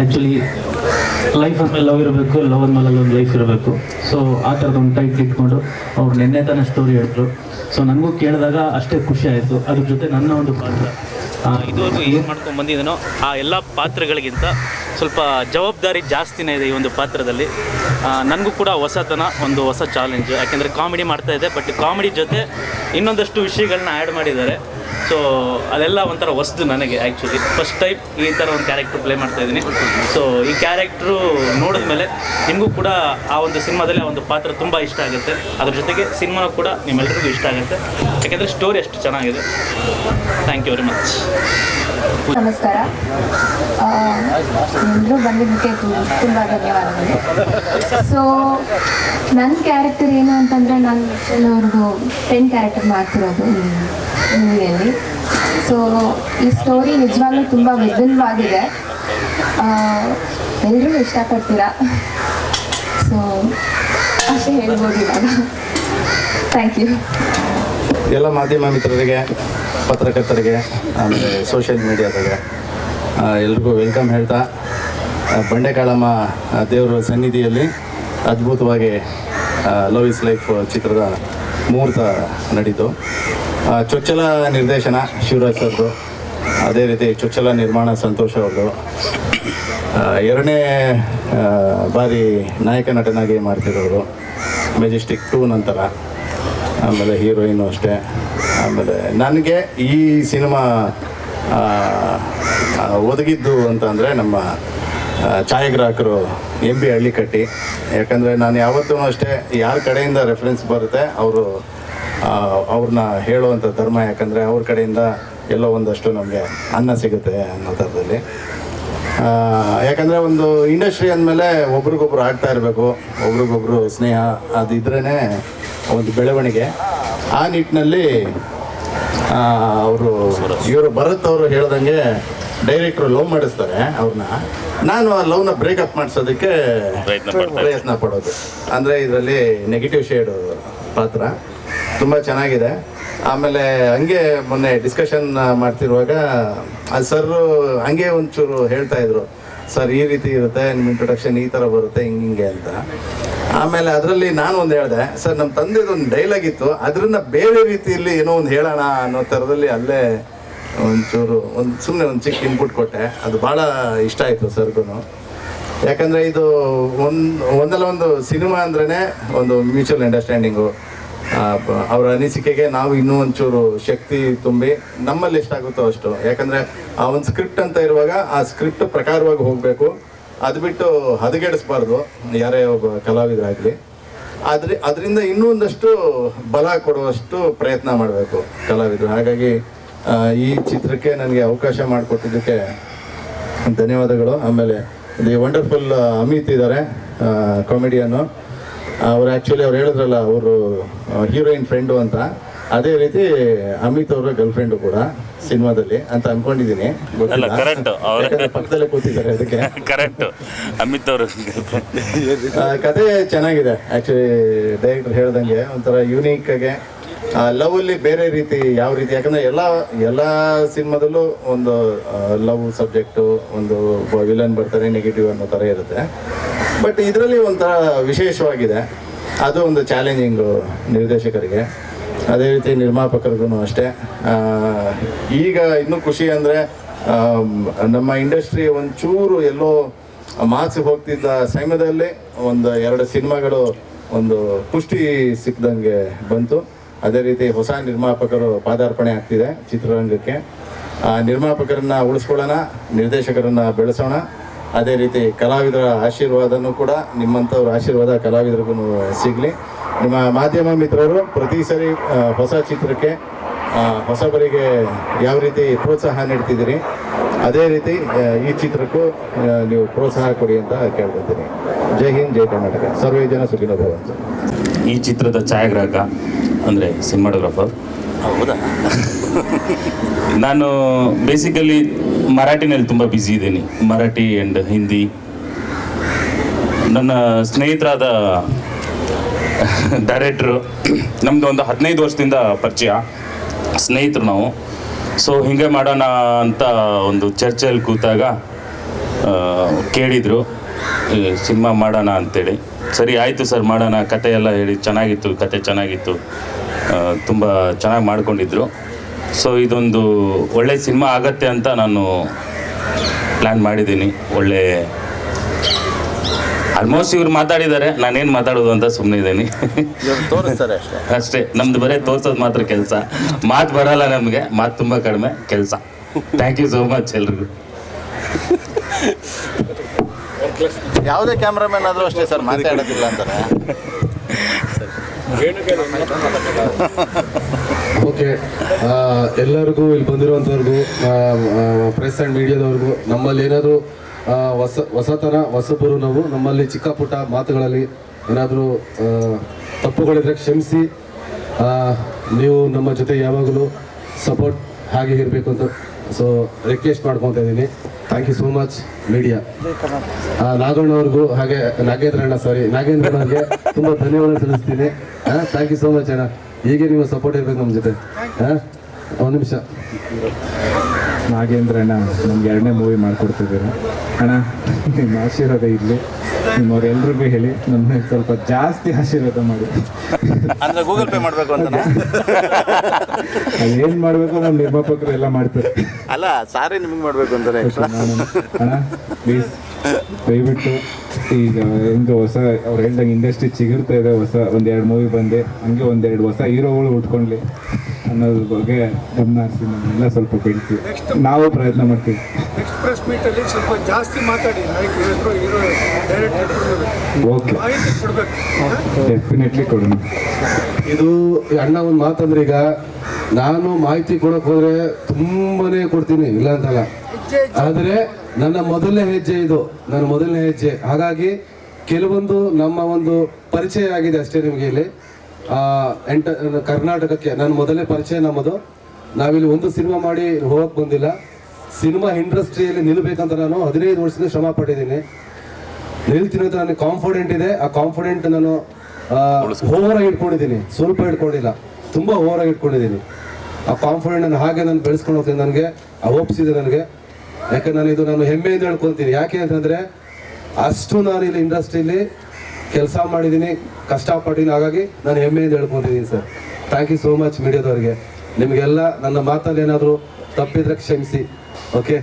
Actually life ಮೇಲೆ love ಇರಬೇಕು love ಅಂದಮೇಲೆ ಒಂದು ಲೈಫ್ ಇರಬೇಕು. ಸೊ ಆ ಥರದ ಒಂದು ಟೈಟ್ ಇಟ್ಕೊಂಡು ಅವ್ರು ನಿನ್ನೆ ತಾನೇ ಸ್ಟೋರಿ ಹೇಳಿದ್ರು. ಸೊ ನನಗೂ ಕೇಳಿದಾಗ ಅಷ್ಟೇ ಖುಷಿ ಆಯಿತು. ಅದ್ರ ಜೊತೆ ನನ್ನ ಒಂದು ಪಾತ್ರ. ಇದುವರೆಗೂ ಏನು ಮಾಡ್ಕೊಂಡು ಬಂದಿದ್ದೀನೋ ಆ ಎಲ್ಲ ಪಾತ್ರಗಳಿಗಿಂತ ಸ್ವಲ್ಪ ಜವಾಬ್ದಾರಿ ಜಾಸ್ತಿನೇ ಇದೆ ಈ ಒಂದು ಪಾತ್ರದಲ್ಲಿ. ನನಗೂ ಕೂಡ ಹೊಸತನ, ಒಂದು ಹೊಸ ಚಾಲೆಂಜ್ ಯಾಕೆಂದರೆ ಕಾಮಿಡಿ ಮಾಡ್ತಾ ಇದೆ ಬಟ್ ಕಾಮಿಡಿ ಜೊತೆ ಇನ್ನೊಂದಷ್ಟು ವಿಷಯಗಳನ್ನ ಆ್ಯಡ್ ಮಾಡಿದ್ದಾರೆ. ಸೊ ಅದೆಲ್ಲ ಒಂಥರ ಹೊಸ್ದು ನನಗೆ ಆ್ಯಕ್ಚುಲಿ ಫಸ್ಟ್ ಟೈಮ್ ಈ ಥರ ಒಂದು ಕ್ಯಾರೆಕ್ಟ್ರ್ ಪ್ಲೇ ಮಾಡ್ತಾ ಇದ್ದೀನಿ. ಸೊ ಈ ಕ್ಯಾರೆಕ್ಟ್ರು ನೋಡಿದ ಮೇಲೆ ನಿಮಗೂ ಕೂಡ ಆ ಒಂದು ಸಿನಿಮಾದಲ್ಲಿ ಆ ಒಂದು ಪಾತ್ರ ತುಂಬ ಇಷ್ಟ ಆಗುತ್ತೆ. ಅದ್ರ ಜೊತೆಗೆ ಸಿನಿಮಾನೂ ಕೂಡ ನಿಮ್ಮೆಲ್ಲರಿಗೂ ಇಷ್ಟ ಆಗುತ್ತೆ. ಯಾಕೆಂದರೆ ಸ್ಟೋರಿ ಅಷ್ಟು ಚೆನ್ನಾಗಿದೆ. ಥ್ಯಾಂಕ್ ಯು ವೆರಿ ಮಚ್ ನಮಸ್ಕಾರ. ಎಲ್ಲರೂ ಬಂದಿದ್ದಕ್ಕೆ ತುಂಬ ಧನ್ಯವಾದಗಳು. ಸೊ ನನ್ನ ಕ್ಯಾರೆಕ್ಟರ್ ಏನು ಅಂತಂದರೆ ನಾನು ಅವ್ರದ್ದು ಟೆನ್ ಕ್ಯಾರೆಕ್ಟರ್ ಮಾಡ್ತಿರೋದು ಮೂವಿಯಲ್ಲಿ. ಸೊ ಈ ಸ್ಟೋರಿ ನಿಜವಾಗ್ಲೂ ತುಂಬ ವಿಭಿನ್ನವಾಗಿದೆ. ಎಲ್ಲರೂ ಇಷ್ಟಪಡ್ತೀರಾ? ಸೊ ಅಷ್ಟೇ ಹೇಳ್ಬೋದು ಇವಾಗ. ಥ್ಯಾಂಕ್ ಯು ಎಲ್ಲ ಮಾಧ್ಯಮ ಮಿತ್ರರಿಗೆ, ಪತ್ರಕರ್ತರಿಗೆ, ಆಮೇಲೆ ಸೋಷಿಯಲ್ ಮೀಡಿಯಾದಾಗ ಎಲ್ರಿಗೂ ವೆಲ್ಕಮ್ ಹೇಳ್ತಾ ಬಂಡೆಕಾಳಮ್ಮ ದೇವರ ಸನ್ನಿಧಿಯಲ್ಲಿ ಅದ್ಭುತವಾಗಿ ಲವ್ ಇಸ್ ಲೈಫ್ ಚಿತ್ರದ ಮುಹೂರ್ತ ನಡೀತು. ಚೊಚ್ಚಲ ನಿರ್ದೇಶನ ಶಿವರಾಜ್ ಸರ್ದು. ಅದೇ ರೀತಿ ಚೊಚ್ಚಲ ನಿರ್ಮಾಣ ಸಂತೋಷ ಅವರು ಎರಡನೇ ಬಾರಿ ನಾಯಕ ನಟನಾಗಿ ಮಾಡ್ತಿರೋರು ಮೆಜೆಸ್ಟಿಕ್ ಟೂ ನಂತರ. ಆಮೇಲೆ ಹೀರೋಯಿನು ಅಷ್ಟೇ. ಆಮೇಲೆ ನನಗೆ ಈ ಸಿನಿಮಾ ಒದಗಿದ್ದು ಅಂತ ಅಂದರೆ ನಮ್ಮ ಛಾಯಾಗ್ರಾಹಕರು ಎಂ ಬಿ ಹಳ್ಳಿಕಟ್ಟಿ. ಯಾಕಂದರೆ ನಾನು ಯಾವತ್ತೂ ಅಷ್ಟೇ ಯಾರ ಕಡೆಯಿಂದ ರೆಫರೆನ್ಸ್ ಬರುತ್ತೆ, ಅವರು ಅವ್ರನ್ನ ಹೇಳುವಂಥ ಧರ್ಮ ಯಾಕಂದರೆ ಅವ್ರ ಕಡೆಯಿಂದ ಎಲ್ಲೋ ಒಂದಷ್ಟು ನಮಗೆ ಅನ್ನ ಸಿಗುತ್ತೆ ಅನ್ನೋ ಥರದಲ್ಲಿ. ಯಾಕಂದರೆ ಒಂದು ಇಂಡಸ್ಟ್ರಿ ಅಂದಮೇಲೆ ಒಬ್ರಿಗೊಬ್ರು ಆಗ್ತಾ ಇರಬೇಕು, ಒಬ್ರಿಗೊಬ್ರು ಸ್ನೇಹ ಅದು ಇದ್ರೇ ಒಂದು ಬೆಳವಣಿಗೆ. ಆ ನಿಟ್ಟಿನಲ್ಲಿ ಅವರು, ಇವರು ಭರತ್ ಅವರು ಹೇಳ್ದಂಗೆ ಡೈರೆಕ್ಟ್ರು ಲವ್ ಮಾಡಿಸ್ತಾರೆ ಅವ್ರನ್ನ. ನಾನು ಆ ಲವ್ನ ಬ್ರೇಕಪ್ ಮಾಡಿಸೋದಕ್ಕೆ ಪ್ರಯತ್ನ ಪಡ್ತಾ ಪ್ರಯತ್ನ ಪಡೋದು. ಅಂದರೆ ಇದರಲ್ಲಿ ನೆಗೆಟಿವ್ ಶೇಡ್ ಪಾತ್ರ ತುಂಬ ಚೆನ್ನಾಗಿದೆ. ಆಮೇಲೆ ಹಂಗೆ ಮೊನ್ನೆ ಡಿಸ್ಕಷನ್ ಮಾಡ್ತಿರುವಾಗ ಅದು ಸರ್ ಹಂಗೆ ಒಂಚೂರು ಹೇಳ್ತಾ ಇದ್ರು ಸರ್ ಈ ರೀತಿ ಇರುತ್ತೆ ನಿಮ್ಮ ಇಂಟ್ರೊಡಕ್ಷನ್ ಈ ಥರ ಬರುತ್ತೆ ಹಿಂಗೆ ಹಿಂಗೆ ಅಂತ. ಆಮೇಲೆ ಅದರಲ್ಲಿ ನಾನು ಒಂದು ಹೇಳಿದೆ ಸರ್ ನಮ್ಮ ತಂದೆದು ಒಂದು ಡೈಲಾಗ್ ಇತ್ತು. ಅದನ್ನ ಬೇರೆ ರೀತಿಯಲ್ಲಿ ಏನೋ ಒಂದು ಹೇಳೋಣ ಅನ್ನೋ ಥರದಲ್ಲಿ ಅಲ್ಲೇ ಒಂಚೂರು, ಒಂದು ಸುಮ್ಮನೆ ಒಂದು ಚಿಕ್ಕ ಇನ್ಪುಟ್ ಕೊಟ್ಟೆ. ಅದು ಭಾಳ ಇಷ್ಟ ಆಯಿತು ಸರ್ಗೂ. ಯಾಕಂದರೆ ಇದು ಒಂದು, ಒಂದಲ್ಲ ಒಂದು ಸಿನಿಮಾ ಅಂದ್ರೇ ಒಂದು ಮ್ಯೂಚುವಲ್ ಅಂಡರ್ಸ್ಟ್ಯಾಂಡಿಂಗು ಅವರ ಅನಿಸಿಕೆಗೆ ನಾವು ಇನ್ನೂ ಒಂಚೂರು ಶಕ್ತಿ ತುಂಬಿ ನಮ್ಮಲ್ಲಿ ಎಷ್ಟಾಗುತ್ತೋ ಅಷ್ಟು. ಯಾಕಂದರೆ ಆ ಒಂದು ಸ್ಕ್ರಿಪ್ಟ್ ಅಂತ ಇರುವಾಗ ಆ ಸ್ಕ್ರಿಪ್ಟ್ ಪ್ರಕಾರವಾಗಿ ಹೋಗಬೇಕು. ಅದು ಬಿಟ್ಟು ಹದಗೆಡಿಸ್ಬಾರ್ದು, ಯಾರೇ ಒಬ್ಬ ಕಲಾವಿದರಾಗಲಿ. ಆದರೆ, ಅದರಿಂದ ಇನ್ನೂ ಒಂದಷ್ಟು ಬಲ ಕೊಡುವಷ್ಟು ಪ್ರಯತ್ನ ಮಾಡಬೇಕು ಕಲಾವಿದರು. ಹಾಗಾಗಿ ಈ ಚಿತ್ರಕ್ಕೆ ನನಗೆ ಅವಕಾಶ ಮಾಡಿಕೊಟ್ಟಿದ್ದಕ್ಕೆ ಧನ್ಯವಾದಗಳು. ಆಮೇಲೆ ದಿ ವಂಡರ್ಫುಲ್ ಅಮಿತ್ ಇದ್ದಾರೆ ಕಾಮಿಡಿಯನ್ನು ಅವರು ಆ್ಯಕ್ಚುಲಿ ಅವ್ರು ಹೇಳಿದ್ರಲ್ಲ ಅವರು ಹೀರೋಯಿನ್ ಫ್ರೆಂಡು ಅಂತ. ಅದೇ ರೀತಿ ಅಮಿತ್ ಅವರ ಗರ್ಲ್ ಫ್ರೆಂಡು ಕೂಡ ಸಿನಿಮಾದಲ್ಲಿ ಅಂತ ಅನ್ಕೊಂಡಿದ್ದೀನಿ. ಪಕ್ಕದಲ್ಲೇ ಕೂತಿದ್ದಾರೆ ಅದಕ್ಕೆ. ಕರೆಕ್ಟ್ ಅಮಿತ್ ಅವರು ಕತೆ ಚೆನ್ನಾಗಿದೆ. ಆ್ಯಕ್ಚುಲಿ ಡೈರೆಕ್ಟರ್ ಹೇಳ್ದಂಗೆ ಒಂಥರ ಯೂನಿಕ್ ಆಗಿ ಲವ್ ಅಲ್ಲಿ ಬೇರೆ ರೀತಿ ಯಾವ ರೀತಿ? ಯಾಕಂದ್ರೆ ಎಲ್ಲ ಎಲ್ಲ ಸಿನಿಮಾದಲ್ಲೂ ಒಂದು ಲವ್ ಸಬ್ಜೆಕ್ಟು ಒಂದು ವಿಲನ್ ಬರ್ತಾರೆ ನೆಗೆಟಿವ್ ಅನ್ನೋ ಥರ ಇರುತ್ತೆ. ಬಟ್ ಇದರಲ್ಲಿ ಒಂಥರ ವಿಶೇಷವಾಗಿದೆ. ಅದು ಒಂದು ಚಾಲೆಂಜಿಂಗು ನಿರ್ದೇಶಕರಿಗೆ. ಅದೇ ರೀತಿ ನಿರ್ಮಾಪಕರಿಗೂ ಅಷ್ಟೇ. ಈಗ ಇನ್ನೂ ಖುಷಿ ಅಂದರೆ ನಮ್ಮ ಇಂಡಸ್ಟ್ರಿ ಒಂಚೂರು ಎಲ್ಲೋ ಮಾಸಿ ಹೋಗ್ತಿದ್ದ ಸಮಯದಲ್ಲಿ ಒಂದು ಎರಡು ಸಿನಿಮಾಗಳು ಒಂದು ಪುಷ್ಟಿ ಸಿಕ್ಕದಂಗೆ ಬಂತು. ಅದೇ ರೀತಿ ಹೊಸ ನಿರ್ಮಾಪಕರು ಪಾದಾರ್ಪಣೆ ಆಗ್ತಿದೆ ಚಿತ್ರರಂಗಕ್ಕೆ. ಆ, ನಿರ್ಮಾಪಕರನ್ನ ಉಳಿಸ್ಕೊಳ್ಳೋಣ, ನಿರ್ದೇಶಕರನ್ನ ಬೆಳೆಸೋಣ. ಅದೇ ರೀತಿ ಕಲಾವಿದರ ಆಶೀರ್ವಾದನೂ ಕೂಡ ನಿಮ್ಮಂಥವ್ರ ಆಶೀರ್ವಾದ ಕಲಾವಿದರಿಗೂ ಸಿಗಲಿ. ನಿಮ್ಮ ಮಾಧ್ಯಮ ಮಿತ್ರರು, ಪ್ರತಿ ಸರಿ ಹೊಸ ಚಿತ್ರಕ್ಕೆ ಹೊಸಬರಿಗೆ ಯಾವ ರೀತಿ ಪ್ರೋತ್ಸಾಹ ನೀಡ್ತಿದ್ದೀರಿ? ಅದೇ ರೀತಿ ಈ ಚಿತ್ರಕ್ಕೂ ನೀವು ಪ್ರೋತ್ಸಾಹ ಕೊಡಿ ಅಂತ ಕೇಳ್ಕೊತೀನಿ. ಜೈ ಹಿಂದ್, ಜೈ ಕರ್ನಾಟಕ. ಸರ್ವೇ ಜನ ಸುಖಿನ ಈ ಚಿತ್ರದ ಛಾಯಾಗ್ರಾಹಕ ಅಂದರೆ ಸಿನಿಮಾಟೋಗ್ರಾಫರ್. ಹೌದಾ? ನಾನು ಬೇಸಿಕಲಿ ಮರಾಠಿನಲ್ಲಿ ತುಂಬ ಬ್ಯುಸಿ ಇದ್ದೀನಿ. ಮರಾಠಿ ಆ್ಯಂಡ್ ಹಿಂದಿ. ನನ್ನ ಸ್ನೇಹಿತರಾದ ಡೈರೆಕ್ಟ್ರು ನಮ್ಮದು ಒಂದು ಹದಿನೈದು ವರ್ಷದಿಂದ ಪರಿಚಯ. ಸ್ನೇಹಿತರು ನಾವು. ಸೊ ಹಿಂಗೆ ಮಾಡೋಣ ಅಂತ ಒಂದು ಚರ್ಚೆಯಲ್ಲಿ ಕೂತಾಗ ಕೇಳಿದರು ಸಿನಿಮಾ ಮಾಡೋಣ ಅಂತೇಳಿ. ಸರಿ ಆಯಿತು ಸರ್ ಮಾಡೋಣ. ಕತೆ ಎಲ್ಲ ಹೇಳಿ ಚೆನ್ನಾಗಿತ್ತು ಕತೆ ಚೆನ್ನಾಗಿತ್ತು. ತುಂಬ ಚೆನ್ನಾಗಿ ಮಾಡಿಕೊಂಡಿದ್ರು. ಸೊ ಇದೊಂದು ಒಳ್ಳೆ ಸಿನಿಮಾ ಆಗತ್ತೆ ಅಂತ ನಾನು ಪ್ಲ್ಯಾನ್ ಮಾಡಿದ್ದೀನಿ. ಒಳ್ಳೆ ಆಲ್ಮೋಸ್ಟ್ ಇವ್ರು ಮಾತಾಡಿದ್ದಾರೆ. ನಾನೇನು ಮಾತಾಡೋದು ಅಂತ ಸುಮ್ಮನೆ ಇದ್ದೀನಿ. ತೋರಿಸ್ತಾರೆ ಅಷ್ಟೇ. ಅಷ್ಟೇ ನಮ್ದು ಬರೀ ತೋರಿಸೋದು ಮಾತ್ರ ಕೆಲಸ. ಮಾತು ಬರಲ್ಲ ನಮಗೆ ಮಾತು ತುಂಬ ಕಡಿಮೆ ಕೆಲಸ. ಥ್ಯಾಂಕ್ ಯು ಸೋ ಮಚ್ ಎಲ್ರಿಗೂ. ಯಾವುದೇ ಕ್ಯಾಮ್ರಾಮನ್ ಆದರೂ ಅಷ್ಟೇ ಸರ್, ಮಾತಾಡೋದಿಲ್ಲ ಅಂತಾರೆ. ಓಕೆ ಎಲ್ಲರಿಗೂ, ಇಲ್ಲಿ ಬಂದಿರುವಂಥವ್ರಿಗೂ ಪ್ರೆಸ್ ಆ್ಯಂಡ್ ಮೀಡಿಯಾದವ್ರಿಗೂ, ನಮ್ಮಲ್ಲಿ ಏನಾದರೂ ಹೊಸ, ಹೊಸತನ, ಹೊಸಬರು ನಾವು, ನಮ್ಮಲ್ಲಿ ಚಿಕ್ಕ ಪುಟ್ಟ ಮಾತುಗಳಲ್ಲಿ ಏನಾದರೂ ತಪ್ಪುಗಳಿದ್ರೆ ಕ್ಷಮಿಸಿ ನೀವು ನಮ್ಮ ಜೊತೆ ಯಾವಾಗಲೂ ಸಪೋರ್ಟ್ ಹಾಗೆ ಇರಬೇಕು ಅಂತ ಸೊ ರಿಕ್ವೆಸ್ಟ್ ಮಾಡ್ಕೊತಾ ಇದ್ದೀನಿ. Thank you so much media Naganna ಅವ್ರಿಗೂ ಹಾಗೆ ನಾಗೇಂದ್ರ ಅಣ್ಣ ಸಾರಿ ನಾಗೇಂದ್ರ ಅವ್ರಿಗೆ ತುಂಬ ಧನ್ಯವಾದ ತಿಳಿಸ್ತೀನಿ ಥ್ಯಾಂಕ್ ಯು ಸೋ ಮಚ್ ಅಣ್ಣ. ಹೀಗೆ ನೀವು ಸಪೋರ್ಟ್ ಇರಬೇಕು ನಮ್ಮ ಜೊತೆ. ಹಾಂ ಒಂದು ನಿಮಿಷ. ನಾಗೇಂದ್ರ ಅಣ್ಣ ನಮ್ಗೆ ಎರಡನೇ ಮೂವಿ ಮಾಡ್ಕೊಡ್ತಿದ್ದೀರ? ಅಣ್ಣ ನಿಮ್ಮ ಆಶೀರ್ವಾದ ಇರಲಿ. ನಿಮ್ಮವ್ರೆಲ್ರಿಗೂ ಹೇಳಿ ನನ್ನ ಮೇಲೆ ಸ್ವಲ್ಪ ಜಾಸ್ತಿ ಆಶೀರ್ವಾದ ಮಾಡಿ. ಅಂದ್ರೆ ಗೂಗಲ್ ಪೇ ಮಾಡಬೇಕು ಅಂತ ಏನ್ ಮಾಡಬೇಕು ನಮ್ಮ ನಿರ್ಮಾಪಕರು ಎಲ್ಲ ಮಾಡ್ತಾರೆ. ಅಲ್ಲ ಸಾರಿ ನಿಮಗೆ ಮಾಡಬೇಕು ಅಂತಾರೆ ಅಣ್ಣ ಪ್ಲೀಸ್ ದಯವಿಟ್ಟು ಈಗ ಹೆಂಗೆ ಹೊಸ ಅವ್ರು ಹೇಳ್ದಂಗೆ ಇಂಡಸ್ಟ್ರಿ ಚಿಗುರ್ತಾ ಇದೆ ಹೊಸ ಒಂದೆರಡು ಮೂವಿ ಬಂದೆ ಹಂಗೆ ಒಂದೆರಡು ಹೊಸ ಹೀರೋಗಳು ಉಟ್ಕೊಂಡ್ಲಿ ಅನ್ನೋದ್ರ ಬಗ್ಗೆ ಗಮನ ಹರಿಸಿ ನಮ್ಮೆಲ್ಲ ಸ್ವಲ್ಪ ಕೇಳ್ತೀವಿ. ನಾವು ಪ್ರಯತ್ನ ಮಾಡ್ತೀವಿ. ನೆಕ್ಸ್ಟ್ ಪ್ರೆಸ್ ಮೀಟಲ್ಲಿ ಸ್ವಲ್ಪ ಜಾಸ್ತಿ ಮಾತಾಡಿ ಇರೋ ಡೈರೆಕ್ಟ್ ಓಕೆ ಮಾಹಿತಿ ಕೊಡಬೇಕು. ಡೆಫಿನೆಟ್ಲಿ ಕೊಡೋಣ. ಇದು ಅಣ್ಣ ಒಂದು ಮಾತಂದ್ರೆ ಈಗ ನಾನು ಮಾಹಿತಿ ಕೊಡಕ್ ಹೋದ್ರೆ ತುಂಬಾನೇ ಕೊಡ್ತೀನಿ ಇಲ್ಲ ಅಂತಲ್ಲ? ಆದರೆ ನನ್ನ ಮೊದಲನೇ ಹೆಜ್ಜೆ ಇದು ನನ್ನ ಮೊದಲನೇ ಹೆಜ್ಜೆ. ಹಾಗಾಗಿ ಕೆಲವೊಂದು ನಮ್ಮ ಒಂದು ಪರಿಚಯ ಆಗಿದೆ ಅಷ್ಟೇ ನಿಮಗೆ ಇಲ್ಲಿ. ಎಂಟ, ಕರ್ನಾಟಕಕ್ಕೆ ನನ್ನ ಮೊದಲೇ ಪರಿಚಯ ನಮ್ಮದು. ನಾವಿಲ್ಲಿ ಒಂದು ಸಿನಿಮಾ ಮಾಡಿ ಹೋಗಕ್ ಬಂದಿಲ್ಲ. ಸಿನಿಮಾ ಇಂಡಸ್ಟ್ರಿಯಲ್ಲಿ ನಿಲ್ಬೇಕಂತ ನಾನು ಹದಿನೈದು ವರ್ಷದಿಂದ ಶ್ರಮ ಪಟ್ಟಿದ್ದೀನಿ. ನಿಲ್ತೀನಿ ಅಂತ ನನಗೆ ಕಾನ್ಫಿಡೆಂಟ್ ಇದೆ. ಆ ಕಾನ್ಫಿಡೆಂಟ್ ನಾನು ಓವರಾಗಿ ಇಟ್ಕೊಂಡಿದ್ದೀನಿ. ಸ್ವಲ್ಪ ಇಟ್ಕೊಂಡಿಲ್ಲ ತುಂಬ ಓವರಾಗಿ ಇಟ್ಕೊಂಡಿದ್ದೀನಿ. ಆ ಕಾನ್ಫಿಡೆಂಟ್ ನಾನು ಹಾಗೆ ನಾನು ಬೆಳೆಸ್ಕೊಂಡು ಹೋಗ್ತೀನಿ ನನಗೆ. ಆ ಹೋಪ್ಸ್ ಇದೆ ನನಗೆ. ಯಾಕೆ ನಾನು ಇದು ನಾನು ಹೆಮ್ಮೆಯಿಂದ ಹೇಳ್ಕೊತೀನಿ. ಯಾಕೆ ಅಂತಂದರೆ ಅಷ್ಟು ನಾನು ಇಲ್ಲಿ ಇಂಡಸ್ಟ್ರಿಯಲ್ಲಿ ಕೆಲಸ ಮಾಡಿದ್ದೀನಿ, ಕಷ್ಟಪಟ್ಟಿದ್ದೀನಿ. ಹಾಗಾಗಿ ನಾನು ಹೆಮ್ಮೆಯಿಂದ ಹೇಳ್ಕೊತಿದ್ದೀನಿ sir. Thank you so much ಮೀಡಿಯಾದವ್ರಿಗೆ. ನಿಮಗೆಲ್ಲ ನನ್ನ ಮಾತಲ್ಲಿ ಏನಾದರೂ ತಪ್ಪಿದ್ರೆ ಕ್ಷಮಿಸಿ. ಓಕೆ